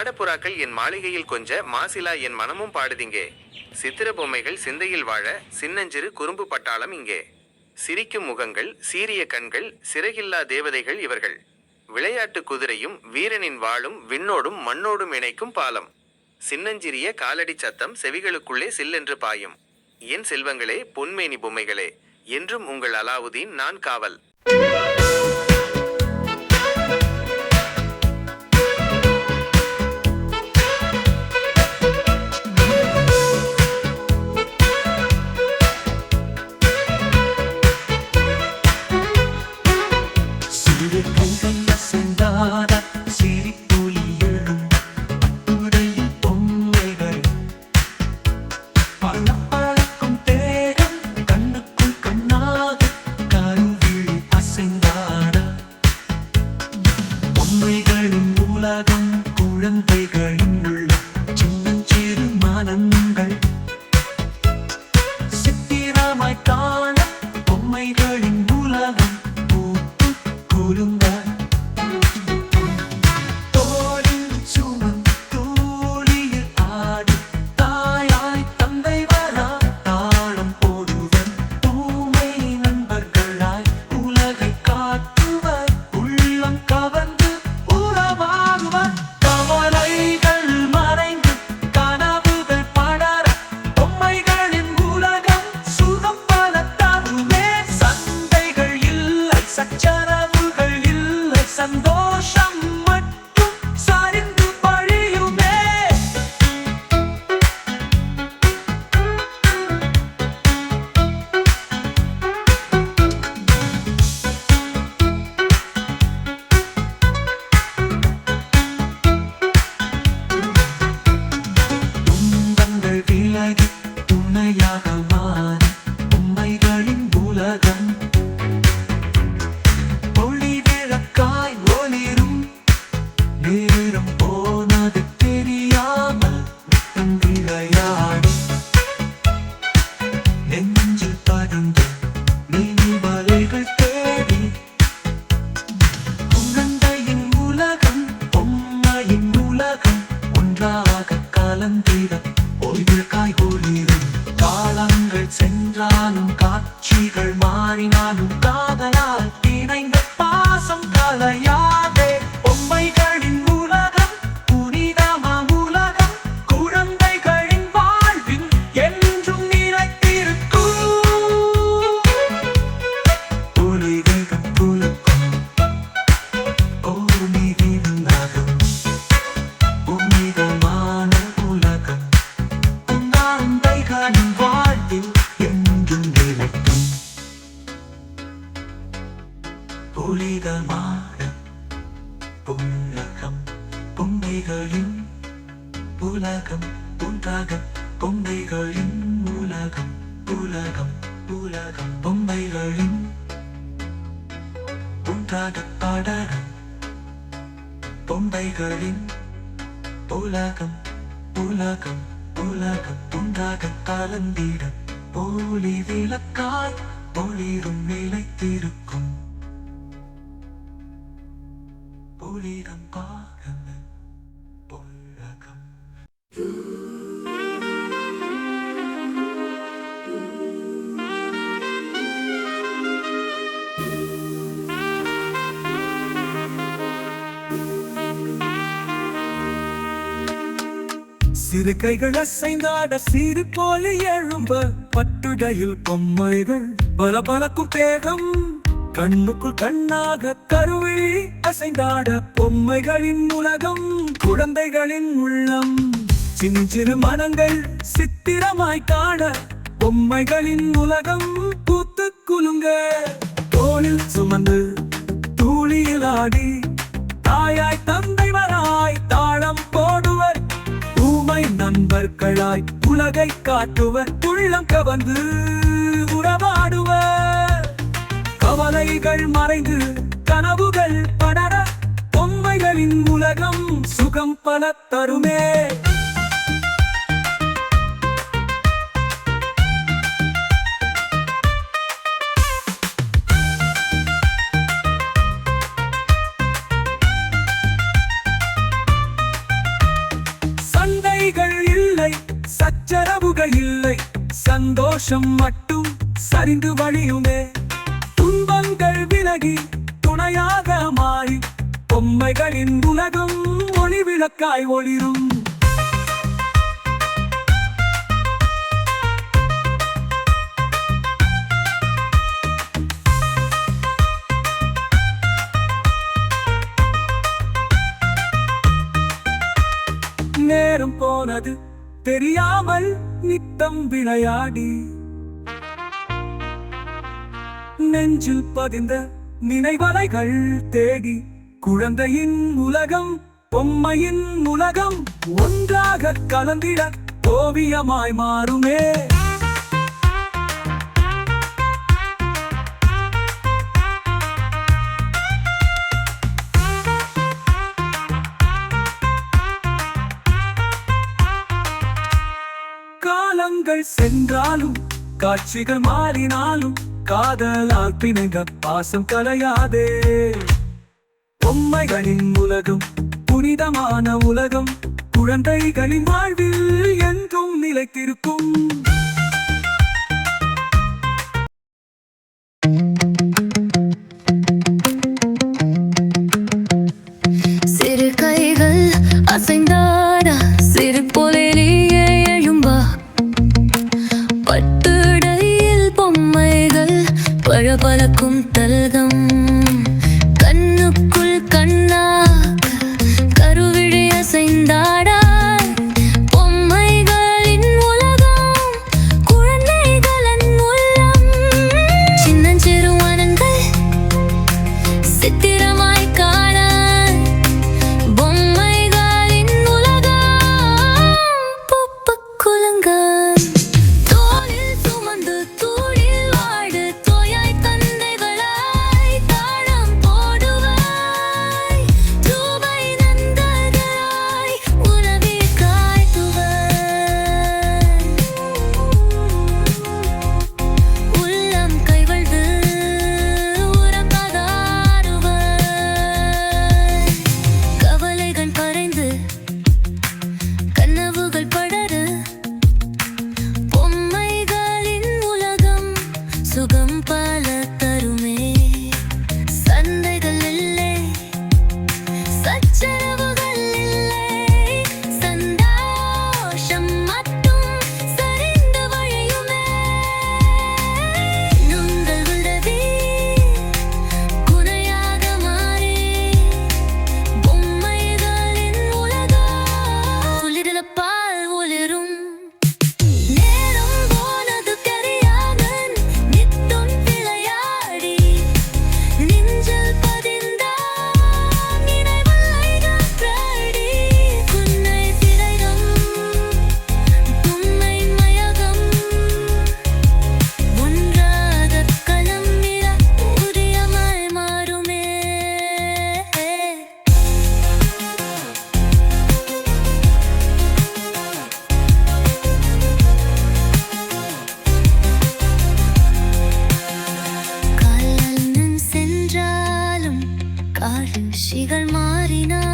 மாடப்புறாக்கள் என் மாளிகையில் கொஞ்ச மாசிலா என் மனமும் பாடுதிங்கே. சித்திர பொம்மைகள் சிந்தையில் வாழ சின்னஞ்சிறு குறும்பு பட்டாளம் இங்கே. சிரிக்கும் முகங்கள் சீரிய கண்கள் சிறகில்லா தேவதைகள் இவர்கள். விளையாட்டு குதிரையும் வீரனின் வாளும் விண்ணோடும் மண்ணோடும் இணைக்கும் பாலம். சின்னஞ்சிறிய காலடி சத்தம் செவிகளுக்குள்ளே சில்லென்று பாயும். என் செல்வங்களே பொன்மேனி பொம்மைகளே என்றும் உங்கள் அலாவுதீன் நான் காவல். கலந்திட ஓய்வுக்காய் ஒளிரும் காலங்கள் சென்றாலும் காட்சிகள் மாறினாலும் காதலால் இணைந்த பாசம் கலையாதே பொம்மைகளின் கொங்கைகளின் உலகம் ஒன்றாக கொங்கைகளின் உலகம் உலகம் உலகம். பொம்மைகளின் உண்டாக பாடகம் பொம்மைகளின் உலகம் உலகம் உலகம். உண்டாக கலந்திட ஒளி விளக்காய் ஒளிரும் நிலைத்திருக்கும் ஒளிரம் பா சிறு கைகள் அசைந்தாட சிறு போல எழும்ப. பட்டுடையில் பொம்மைகள் பல பலக்கும் தேகம். கண்ணுக்குள் கண்ணாக கருவி அசைந்தாட பொம்மைகளின் உலகம். குழந்தைகளின் உள்ளம். சின்ன சின்சிறு மனங்கள் சித்திரமாய் காண. பொம்மைகளின் உலகம் பூத்து குலுங்க. தோளில் சுமந்து தூளியில் ஆடி. தாயாய் தந்தைவராய் தாளம் ஊமை நண்பர்களாய் உலகை காட்டுவர் உள்ளம் கவர்ந்து உறவாடுவர் கவலைகள் மறைந்து கனவுகள் படர பொம்மைகளின் உலகம் சுகம் பல தருமே. சந்தோஷம் மட்டும் சரிந்து வழியுமே. துன்பங்கள் விலகி துணையாக மாறி பொம்மைகளின் உலகம் ஒளி விளக்காய் ஒளிரும். நேரம் போனது தெரியாமல் நித்தம் விளையாடி நெஞ்சில் பதிந்த நினைவலைகள் தேடி குழந்தையின் உலகம் பொம்மையின் உலகம் ஒன்றாக கலந்திட ஓவியமாய் மாறுமே. காலங்கள் சென்றாலும் காட்சிகள் மாறினாலும் காதலால் பிணங்க பாசம் கலையாதே. பொம்மைகளின் உலகம் புனிதமான உலகம் குழந்தைகளின் வாழ்வில் என்றும் நிலைத்திருக்கும். பளபளக்கும் த காற்று சிகள் மாறினார்.